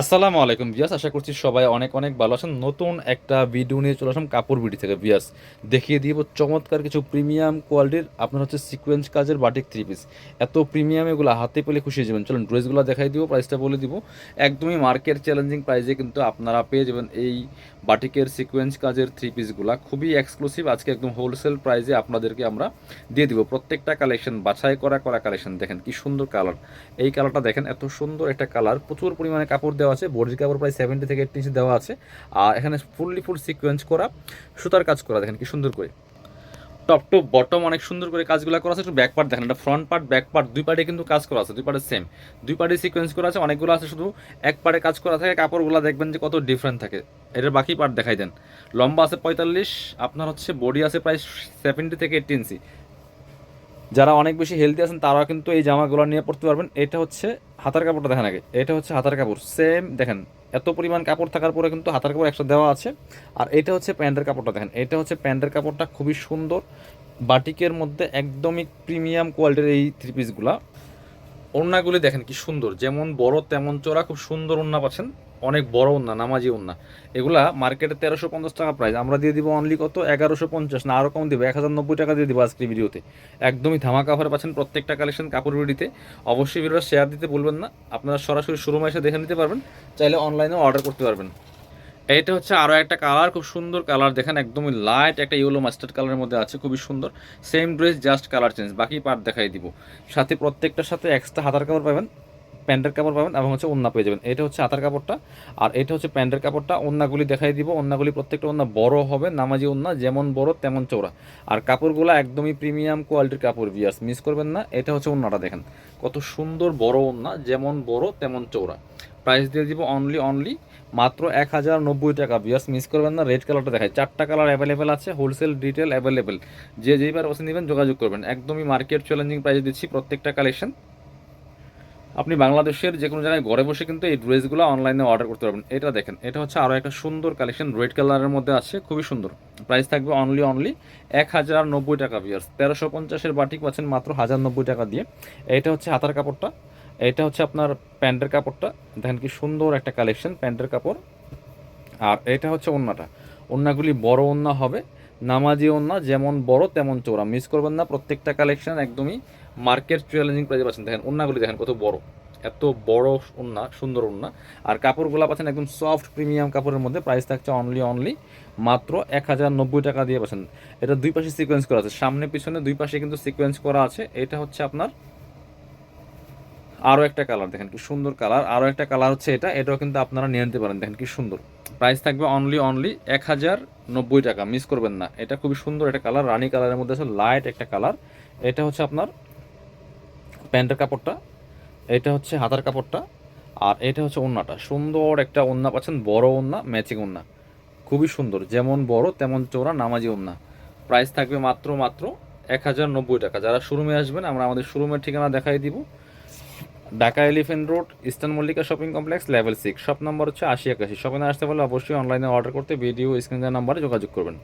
আসসালামু আলাইকুম বিয়াস আশা করছি সবাই অনেক অনেক ভালো আছেন। নতুন একটা ভিডিও নিয়ে চলে আসলাম কাপড় বিডি থেকে বিয়াস দেখিয়ে দিব চমৎকার কিছু প্রিমিয়াম কোয়ালিটির আপনার হচ্ছে সিকোয়েন্স কাজের বাটিক থ্রি পিস এত প্রিমিয়াম এগুলো হাতে পেলে খুশি যাবেন। চলুন ড্রেসগুলো দেখাই দিব প্রাইসটা বলে দিব। একদমই মার্কেট চ্যালেঞ্জিং প্রাইসে কিন্তু আপনারা পেয়ে যাবেন এই বাটিকের সিকোয়েন্স কাজের থ্রি পিসগুলো খুবই এক্সক্লুসিভ আজকে একদম হোলসেল প্রাইসে আপনাদেরকে আমরা দিয়ে দিব। প্রত্যেকটা কালেকশন বাছাই করা করা কালেকশন দেখেন কি সুন্দর কালার এই কালারটা দেখেন, এত সুন্দর একটা কালার প্রচুর পরিমাণে কাপড় দেওয়া আছে বডির কাপড় প্রায় সেভেন্টি থেকে এইটি ইঞ্চি দেওয়া আছে। আর এখানে ফুললি ফুল সিকোয়েন্স করা, সুতার কাজ করা, দেখেন কি সুন্দর করে। টপ টু বটম অনেক সুন্দর করে কাজগুলো করা আছে, একটু ব্যাক পার্ট দেখেন, এটা ফ্রন্ট পার্ট ব্যাক পার্ট দুই পার্টে কিন্তু কাজ করা আছে, দুই পার্টে সেম দুই পার্টে সিকোয়েন্স করা আছে, অনেকগুলো আছে, শুধু এক পার্টে কাজ করা থাকে, কাপড়গুলো দেখবেন যে কত ডিফারেন্ট থাকে। এটার বাকি পার্ট দেখাই দেন। লম্বা আছে পঁয়তাল্লিশ, আপনার হচ্ছে বডি আছে প্রায় সেভেন্টি থেকে এইটি ইঞ্চি যারা অনেক বেশি হেলদি আছেন, তারাও কিন্তু এই জামাগুলো নিয়ে পড়তে পারবেন। এটা হচ্ছে হাতার কাপড়টা দেখেন আগে। এটা হচ্ছে হাতার কাপড়। সেম দেখেন, এত পরিমাণ কাপড় থাকার পরে কিন্তু হাতার কাপড় একসাথে দেওয়া আছে। আর এটা হচ্ছে প্যান্টের কাপড়টা দেখেন। এটা হচ্ছে প্যান্টের কাপড়টা খুবই সুন্দর। বাটিকের মধ্যে একদমই প্রিমিয়াম কোয়ালিটির এই থ্রি পিসগুলা ওড়নাগুলি দেখেন কি সুন্দর। যেমন বড়, তেমন চোরা খুব সুন্দর ওড়না পাচ্ছেন। অনেক বড় ওড়না নামাজি ওড়না এগুলা মার্কেটে তেরোশো পঞ্চাশ টাকা প্রাইস আমরা দিয়ে দিব অনলি কত? এগারোশো পঞ্চাশ, না আরও কম দিব। এক হাজার নব্বই টাকা দিয়ে দিব আজকে ভিডিওতে। একদমই ধামাকা অফারে পাচ্ছেন প্রত্যেকটা কালেকশন কাপড় ভিডিওতে অবশ্যই ভিডিওটা শেয়ার দিতে ভুলবেন না। আপনারা সরাসরি শোরুমে এসে দেখে নিতে পারবেন। চাইলে অনলাইনেও অর্ডার করতে পারবেন। এটা হচ্ছে আরও একটা কালার খুব সুন্দর কালার দেখেন একদমই লাইট একটা ইয়েলো মাস্টার্ড কালারের মধ্যে আছে, খুবই সুন্দর। Same dress just colour change বাকি পার্ট দেখাই দিব। সাথে প্রত্যেকটার সাথে এক্সট্রা হাতার কাপড় পাবেন। প্যান্টের কাপড় পাবেন এবং হচ্ছে ওন্না পেয়ে যাবেন। এটা হচ্ছে হাতার কাপড়টা। আর এটা হচ্ছে প্যান্টের কাপড়টা। ওন্নাগুলি দেখাই দিব। ওন্নাগুলি প্রত্যেকটা ওন্না বড় হবে, নামাজি ওন্না, যেমন বড় তেমন চৌড়া আর কাপড়গুলো একদমই প্রিমিয়াম কোয়ালিটির কাপড় বিয়ার্স মিস করবেন না। এটা হচ্ছে ওন্নাটা দেখেন। কত সুন্দর বড় ওন্না, যেমন বড় তেমন চৌড়া প্রাইস দিয়ে দিব অনলি অনলি মাত্র এক হাজার নব্বই টাকা। বিয়ার্স মিস করবেন না। রেড কালারটা দেখায় চারটা কালার অ্যাভেলেবেল আছে। হোলসেল ডিটেল অ্যাভেলেবেল যে যেইবার পছন্দ নেবেন, যোগাযোগ করবেন। একদমই মার্কেট চ্যালেঞ্জিং প্রাইসে দিচ্ছি প্রত্যেকটা কালেকশন আপনি বাংলাদেশের যে কোনো জায়গায় ঘরে বসে কিন্তু এই ড্রেসগুলো অনলাইনে অর্ডার করতে পারবেন। এটা দেখেন, এটা হচ্ছে আরও একটা সুন্দর কালেকশন রেড কালারের মধ্যে আছে, খুবই সুন্দর। প্রাইস থাকবে অনলি অনলি এক হাজার নব্বই টাকা বিয়ার্স তেরোশো পঞ্চাশের বাটিক পাচ্ছেন মাত্র হাজার নব্বই টাকা দিয়ে। এটা হচ্ছে হাতার কাপড়টা, এটা হচ্ছে আপনার প্যান্টের কাপড়টা। দেখেন কি সুন্দর একটা কালেকশন প্যান্টের কাপড়। আর এটা হচ্ছে ওন্নাটা। ওন্নাগুলি বড় ওন্না হবে। নামাজি ওন্না যেমন বড় তেমন চোরা মিস করবেন না, প্রত্যেকটা কালেকশন একদমই মার্কেট চ্যালেঞ্জিং প্রাইজে পাচ্ছেন। দেখেন ওন্নাগুলি দেখেন কত বড়। এত বড় ওন্না সুন্দর ওন্না আর কাপড়গুলো পাচ্ছেন একদম সফট প্রিমিয়াম কাপড়ের মধ্যে। প্রাইস থাকছে অনলি অনলি মাত্র এক হাজার নব্বই টাকা দিয়ে পাচ্ছেন। এটা দুই পাশে সিকোয়েন্স করা আছে। সামনে, পিছনে দুই পাশে কিন্তু সিকোয়েন্স করা আছে। এটা হচ্ছে আপনার আরও একটা কালার দেখেন কি সুন্দর কালার আরও একটা কালার হচ্ছে এটা, এটাও কিন্তু আপনারা নিয়ে নিতে পারেন, দেখেন কি সুন্দর। প্রাইস থাকবে অনলি অনলি এক হাজার নব্বই টাকা মিস করবেন না। এটা খুবই সুন্দর একটা কালার রানি কালারের মধ্যে আছে লাইট একটা কালার এটা হচ্ছে আপনার প্যান্টের কাপড়টা, এটা হচ্ছে হাতার কাপড়টা, আর এটা হচ্ছে ওন্নাটা। সুন্দর একটা ওন্না পাচ্ছেন, বড় ওন্না ম্যাচিং ওন্না। খুবই সুন্দর, যেমন বড়, তেমন চোরা নামাজি ওন্না। প্রাইস থাকবে মাত্র মাত্র এক হাজার নব্বই টাকা। যারা শোরুমে আসবেন, আমরা আমাদের শোরুমের ঠিকানা দেখাই দিব। Dhaka elephant road, eastern Mallika shopping complex, level six. Shop number হচ্ছে আশি একাশি। শপিংয়ে আসতে পারলে অবশ্যই অনলাইনে অর্ডার করতে ভিডিও স্ক্রিনের নাম্বারে যোগাযোগ করবেন।